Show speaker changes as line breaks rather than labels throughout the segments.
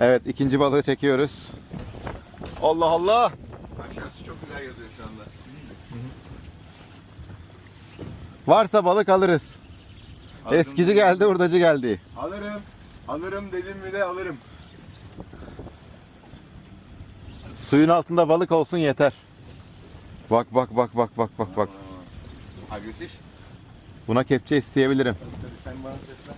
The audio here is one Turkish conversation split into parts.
Evet ikinci balığı çekiyoruz. Allah Allah.
Aşağısı çok güzel yazıyor şu anda.
Varsa balık alırız.
Alırım
Eskici
dedim.
geldi, hurdacı geldi.
Alırım. Alırım dedim mi de alırım.
Suyun altında balık olsun yeter. Bak bak bak bak bak bak bak.
Agresif.
Buna kepçe isteyebilirim.
Tabii sen bana seslen.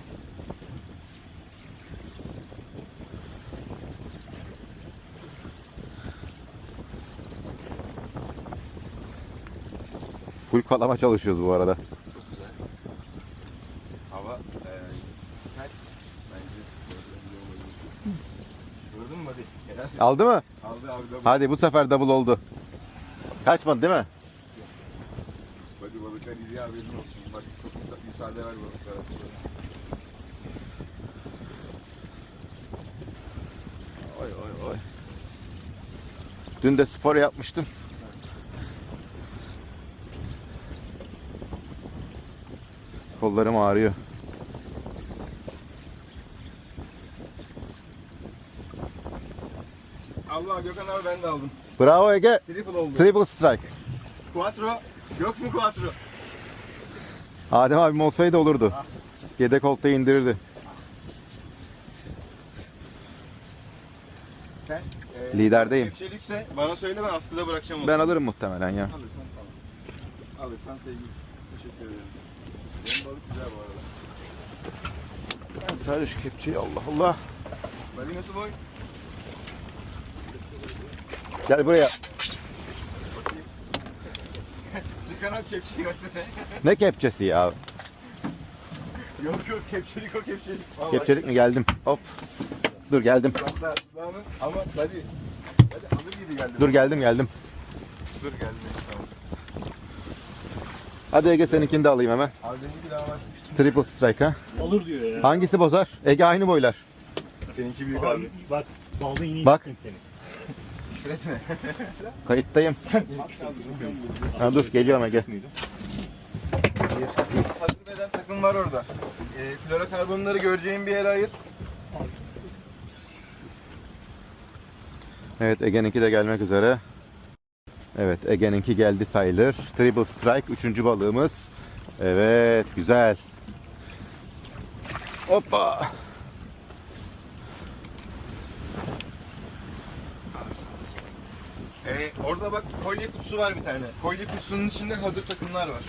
Full kalama çalışıyoruz bu arada.
Çok güzel. Hava eee güzel. Bence Gördün mü hadi? Helal.
Aldı mı?
Aldı abi double.
Hadi bu sefer double oldu. Kaçmadı değil mi?
Hadi balıklar iyi haberin olsun. Bak çok müsa- müsaade ver balıklara.
Oy oy oy. Dün de spor yapmıştım. Kollarım ağrıyor.
Allah Gökhan abi ben de aldım.
Bravo Ege.
Triple oldu.
Triple strike.
Quattro. Yok mu quattro?
Adem abim olsaydı olurdu. Yedek oltayı indirirdi.
Sen eee,
Liderdeyim.
Kepçelikse bana söyle ben askıda bırakacağım onu.
Ben alırım muhtemelen ya.
Alırsan tamam. Alırsan sevgilim. Teşekkür ederim. Benim balık güzel bu arada.
Ben sadece şu kepçeyi Allah Allah. Gel buraya.
Abi kepçeyi versene.
Ne kepçesi ya?
yok yok kepçelik o kepçelik. Vallahi.
Kepçelik mi geldim? Hop. Dur geldim.
Hatta ama hadi. Hadi alır gibi geldi.
Dur geldim geldim.
Dur geldi. Tamam.
Hadi Ege seninkini de alayım hemen.
Abi benimki daha var.
Triple strike ha.
Olur diyor ya.
Hangisi bozar? Ege aynı boylar.
Seninki büyük abi.
Abi bak balda yine
Bak.
yıktım seni.
Küfür etme.
Kayıttayım. Ha, dur geliyorum Ege.
Hazır beden takım var orada. E, florokarbonları göreceğin bir yere ayır.
Evet Ege'ninki de gelmek üzere. Evet Ege'ninki geldi sayılır. Triple Strike üçüncü balığımız. Evet güzel. Hoppa.
Ee, orada bak kolye kutusu var bir tane. Kolye kutusunun içinde hazır takımlar var.